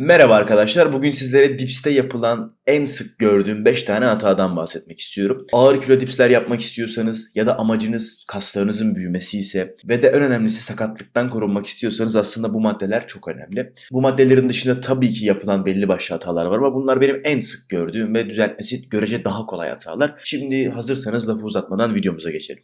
Merhaba arkadaşlar. Bugün sizlere dipste yapılan en sık gördüğüm 5 tane hatadan bahsetmek istiyorum. Ağır kilo dipsler yapmak istiyorsanız ya da amacınız kaslarınızın büyümesi ise ve de en önemlisi sakatlıktan korunmak istiyorsanız aslında bu maddeler çok önemli. Bu maddelerin dışında tabii ki yapılan belli başlı hatalar var ama bunlar benim en sık gördüğüm ve düzeltmesi görece daha kolay hatalar. Şimdi hazırsanız lafı uzatmadan videomuza geçelim.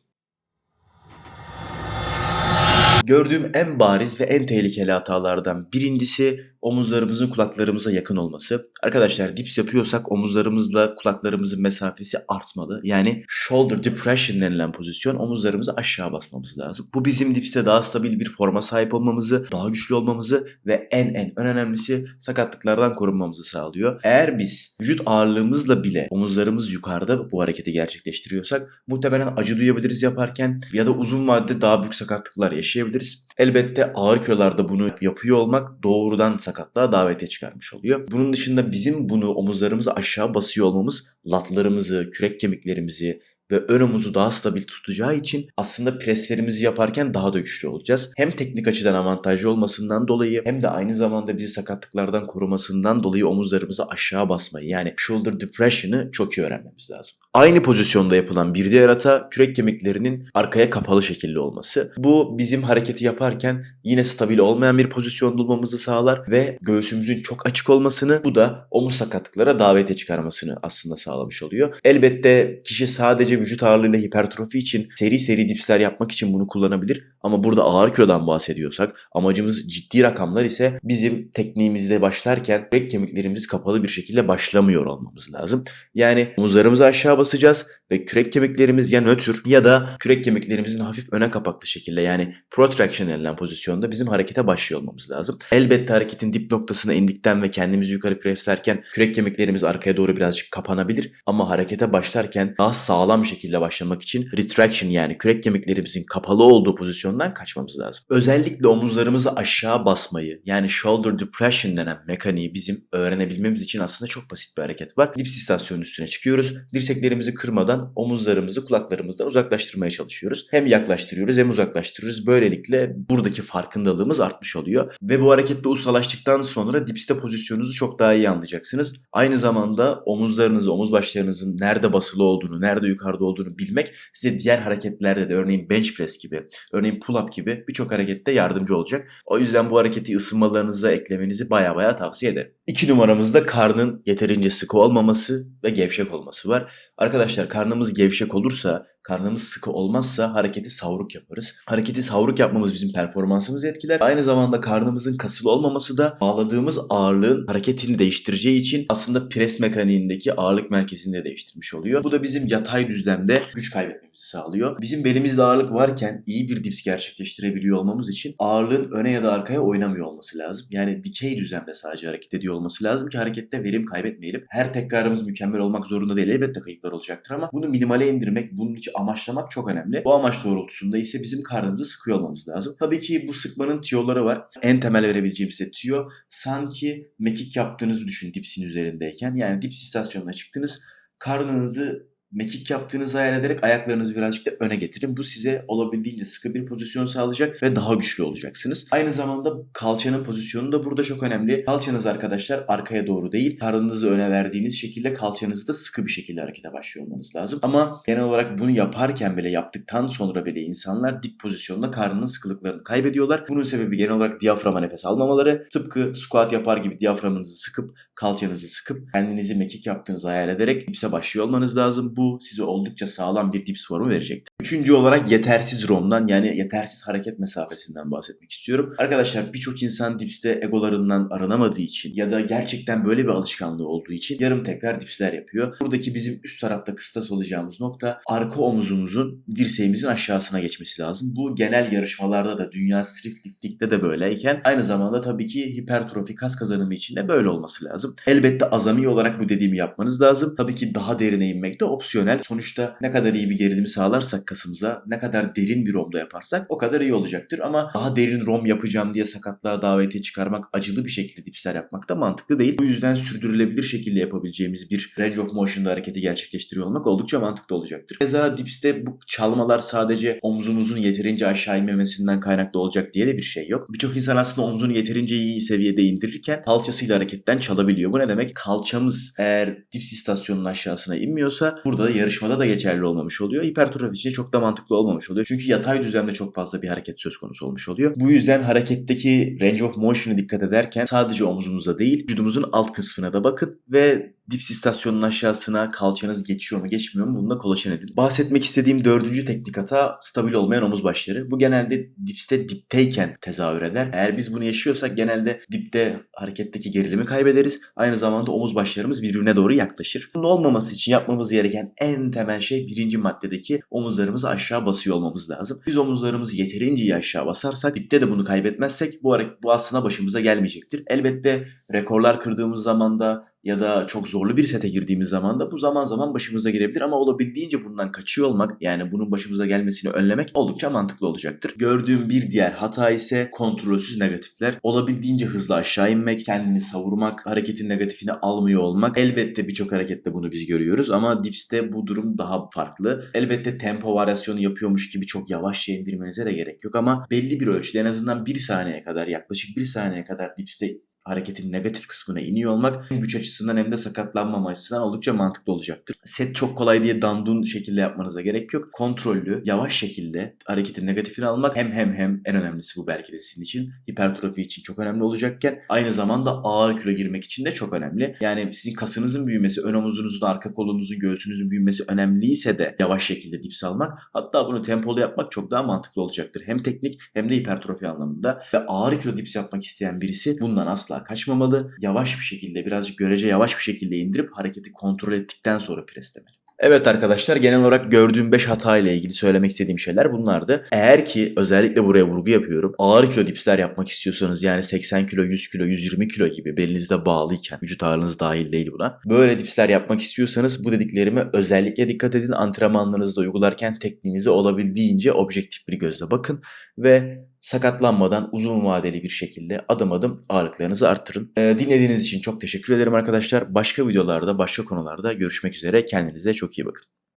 Gördüğüm en bariz ve en tehlikeli hatalardan birincisi omuzlarımızın kulaklarımıza yakın olması. Arkadaşlar dips yapıyorsak omuzlarımızla kulaklarımızın mesafesi artmalı. Yani shoulder depression denilen pozisyon omuzlarımızı aşağı basmamız lazım. Bu bizim dipste daha stabil bir forma sahip olmamızı, daha güçlü olmamızı ve en en en önemlisi sakatlıklardan korunmamızı sağlıyor. Eğer biz vücut ağırlığımızla bile omuzlarımız yukarıda bu hareketi gerçekleştiriyorsak muhtemelen acı duyabiliriz yaparken ya da uzun vadede daha büyük sakatlıklar yaşayabiliriz. Elbette ağır kilolarda bunu yapıyor olmak doğrudan sakatlığa davete çıkarmış oluyor. Bunun dışında bizim bunu omuzlarımızı aşağı basıyor olmamız latlarımızı, kürek kemiklerimizi, ve ön omuzu daha stabil tutacağı için aslında preslerimizi yaparken daha da güçlü olacağız. Hem teknik açıdan avantajlı olmasından dolayı hem de aynı zamanda bizi sakatlıklardan korumasından dolayı omuzlarımızı aşağı basmayı yani shoulder depression'ı çok iyi öğrenmemiz lazım. Aynı pozisyonda yapılan bir diğer hata kürek kemiklerinin arkaya kapalı şekilde olması. Bu bizim hareketi yaparken yine stabil olmayan bir pozisyon bulmamızı sağlar ve göğsümüzün çok açık olmasını bu da omuz sakatlıklara davete çıkarmasını aslında sağlamış oluyor. Elbette kişi sadece vücut ağırlığıyla hipertrofi için seri seri dipsler yapmak için bunu kullanabilir. Ama burada ağır kilodan bahsediyorsak amacımız ciddi rakamlar ise bizim tekniğimizde başlarken kürek kemiklerimiz kapalı bir şekilde başlamıyor olmamız lazım. Yani omuzlarımızı aşağı basacağız ve kürek kemiklerimiz ya nötr ya da kürek kemiklerimizin hafif öne kapaklı şekilde yani protraction denilen pozisyonda bizim harekete başlıyor olmamız lazım. Elbette hareketin dip noktasına indikten ve kendimizi yukarı preslerken kürek kemiklerimiz arkaya doğru birazcık kapanabilir ama harekete başlarken daha sağlam şekilde başlamak için retraction yani kürek kemiklerimizin kapalı olduğu pozisyondan kaçmamız lazım. Özellikle omuzlarımızı aşağı basmayı yani shoulder depression denen mekaniği bizim öğrenebilmemiz için aslında çok basit bir hareket var. Dips istasyonun üstüne çıkıyoruz. Dirseklerimizi kırmadan omuzlarımızı kulaklarımızdan uzaklaştırmaya çalışıyoruz. Hem yaklaştırıyoruz hem uzaklaştırıyoruz. Böylelikle buradaki farkındalığımız artmış oluyor. Ve bu harekette ustalaştıktan sonra dipste pozisyonunuzu çok daha iyi anlayacaksınız. Aynı zamanda omuzlarınızı, omuz başlarınızın nerede basılı olduğunu, nerede yukarıda olduğunu bilmek size diğer hareketlerde de örneğin bench press gibi, örneğin pull up gibi birçok harekette yardımcı olacak. O yüzden bu hareketi ısınmalarınıza eklemenizi baya baya tavsiye ederim. İki numaramızda karnın yeterince sıkı olmaması ve gevşek olması var. Arkadaşlar karnımız gevşek olursa karnımız sıkı olmazsa hareketi savruk yaparız. Hareketi savruk yapmamız bizim performansımızı etkiler. Aynı zamanda karnımızın kasılı olmaması da bağladığımız ağırlığın hareketini değiştireceği için aslında pres mekaniğindeki ağırlık merkezini de değiştirmiş oluyor. Bu da bizim yatay düzlemde güç kaybetmemizi sağlıyor. Bizim belimizde ağırlık varken iyi bir dips gerçekleştirebiliyor olmamız için ağırlığın öne ya da arkaya oynamıyor olması lazım. Yani dikey düzlemde sadece hareket ediyor olması lazım ki harekette verim kaybetmeyelim. Her tekrarımız mükemmel olmak zorunda değil. Elbette kayıplar olacaktır ama bunu minimale indirmek, bunun için amaçlamak çok önemli. Bu amaç doğrultusunda ise bizim karnımızı sıkıyor olmamız lazım. Tabii ki bu sıkmanın tüyoları var. En temel verebileceğim size tüyo sanki mekik yaptığınızı düşün dipsin üzerindeyken. Yani dips istasyonuna çıktınız. Karnınızı mekik yaptığınızı hayal ederek ayaklarınızı birazcık da öne getirin. Bu size olabildiğince sıkı bir pozisyon sağlayacak ve daha güçlü olacaksınız. Aynı zamanda kalçanın pozisyonu da burada çok önemli. Kalçanız arkadaşlar arkaya doğru değil, karnınızı öne verdiğiniz şekilde kalçanızı da sıkı bir şekilde harekete başlıyor olmanız lazım. Ama genel olarak bunu yaparken bile yaptıktan sonra bile insanlar dip pozisyonda karnının sıkılıklarını kaybediyorlar. Bunun sebebi genel olarak diyaframa nefes almamaları. Tıpkı squat yapar gibi diyaframınızı sıkıp kalçanızı sıkıp kendinizi mekik yaptığınızı hayal ederek dipse başlıyor olmanız lazım. Bu size oldukça sağlam bir dips formu verecektir. Üçüncü olarak yetersiz ROM'dan yani yetersiz hareket mesafesinden bahsetmek istiyorum. Arkadaşlar birçok insan dipste egolarından aranamadığı için ya da gerçekten böyle bir alışkanlığı olduğu için yarım tekrar dipsler yapıyor. Buradaki bizim üst tarafta kıstas olacağımız nokta arka omuzumuzun dirseğimizin aşağısına geçmesi lazım. Bu genel yarışmalarda da dünya striftliftikte de böyleyken aynı zamanda tabii ki hipertrofi kas kazanımı için de böyle olması lazım. Lazım. Elbette azami olarak bu dediğimi yapmanız lazım. Tabii ki daha derine inmek de opsiyonel. Sonuçta ne kadar iyi bir gerilimi sağlarsak kasımıza, ne kadar derin bir romda yaparsak o kadar iyi olacaktır. Ama daha derin rom yapacağım diye sakatlığa davetiye çıkarmak, acılı bir şekilde dipsler yapmak da mantıklı değil. Bu yüzden sürdürülebilir şekilde yapabileceğimiz bir range of motion'da hareketi gerçekleştiriyor olmak oldukça mantıklı olacaktır. Keza dipste bu çalmalar sadece omzunuzun yeterince aşağı inmemesinden kaynaklı olacak diye de bir şey yok. Birçok insan aslında omzunu yeterince iyi seviyede indirirken kalçasıyla hareketten çalabiliyor. Bu ne demek? Kalçamız eğer dips istasyonunun aşağısına inmiyorsa burada da yarışmada da geçerli olmamış oluyor. Hipertrofi için çok da mantıklı olmamış oluyor. Çünkü yatay düzlemde çok fazla bir hareket söz konusu olmuş oluyor. Bu yüzden hareketteki range of motion'a dikkat ederken sadece omzumuza değil vücudumuzun alt kısmına da bakın ve dips istasyonunun aşağısına kalçanız geçiyor mu geçmiyor mu bununla kolaçan edin. Bahsetmek istediğim dördüncü teknik hata stabil olmayan omuz başları. Bu genelde dipste dipteyken tezahür eder. Eğer biz bunu yaşıyorsak genelde dipte hareketteki gerilimi kaybederiz. Aynı zamanda omuz başlarımız birbirine doğru yaklaşır. Bunun olmaması için yapmamız gereken en temel şey birinci maddedeki omuzlarımızı aşağı basıyor olmamız lazım. Biz omuzlarımızı yeterince iyi aşağı basarsak dipte de bunu kaybetmezsek bu, bu aslında başımıza gelmeyecektir. Elbette rekorlar kırdığımız zaman da ya da çok zorlu bir sete girdiğimiz zaman da bu zaman zaman başımıza gelebilir ama olabildiğince bundan kaçıyor olmak yani bunun başımıza gelmesini önlemek oldukça mantıklı olacaktır. Gördüğüm bir diğer hata ise kontrolsüz negatifler. Olabildiğince hızlı aşağı inmek, kendini savurmak, hareketin negatifini almıyor olmak. Elbette birçok harekette bunu biz görüyoruz ama dipste bu durum daha farklı. Elbette tempo varyasyonu yapıyormuş gibi çok yavaşça indirmenize de gerek yok ama belli bir ölçüde en azından bir saniye kadar yaklaşık bir saniye kadar dipste hareketin negatif kısmına iniyor olmak hem güç açısından hem de sakatlanmama açısından oldukça mantıklı olacaktır. Set çok kolay diye dandun şekilde yapmanıza gerek yok. Kontrollü, yavaş şekilde hareketin negatifini almak hem hem hem en önemlisi bu belki de sizin için hipertrofi için çok önemli olacakken aynı zamanda ağır kilo girmek için de çok önemli. Yani sizin kasınızın büyümesi, ön omuzunuzun, arka kolunuzun, göğsünüzün büyümesi önemliyse de yavaş şekilde dips almak hatta bunu tempolu yapmak çok daha mantıklı olacaktır. Hem teknik hem de hipertrofi anlamında ve ağır kilo dips yapmak isteyen birisi bundan asla asla kaçmamalı. Yavaş bir şekilde birazcık görece yavaş bir şekilde indirip hareketi kontrol ettikten sonra preslemeli. Evet arkadaşlar genel olarak gördüğüm 5 hata ile ilgili söylemek istediğim şeyler bunlardı. Eğer ki özellikle buraya vurgu yapıyorum. Ağır kilo dipsler yapmak istiyorsanız yani 80 kilo, 100 kilo, 120 kilo gibi belinizde bağlıyken vücut ağırlığınız dahil değil buna. Böyle dipsler yapmak istiyorsanız bu dediklerime özellikle dikkat edin. Antrenmanlarınızda uygularken tekniğinize olabildiğince objektif bir gözle bakın ve sakatlanmadan uzun vadeli bir şekilde adım adım ağırlıklarınızı arttırın. Ee, dinlediğiniz için çok teşekkür ederim arkadaşlar. Başka videolarda, başka konularda görüşmek üzere. Kendinize çok iyi bakın.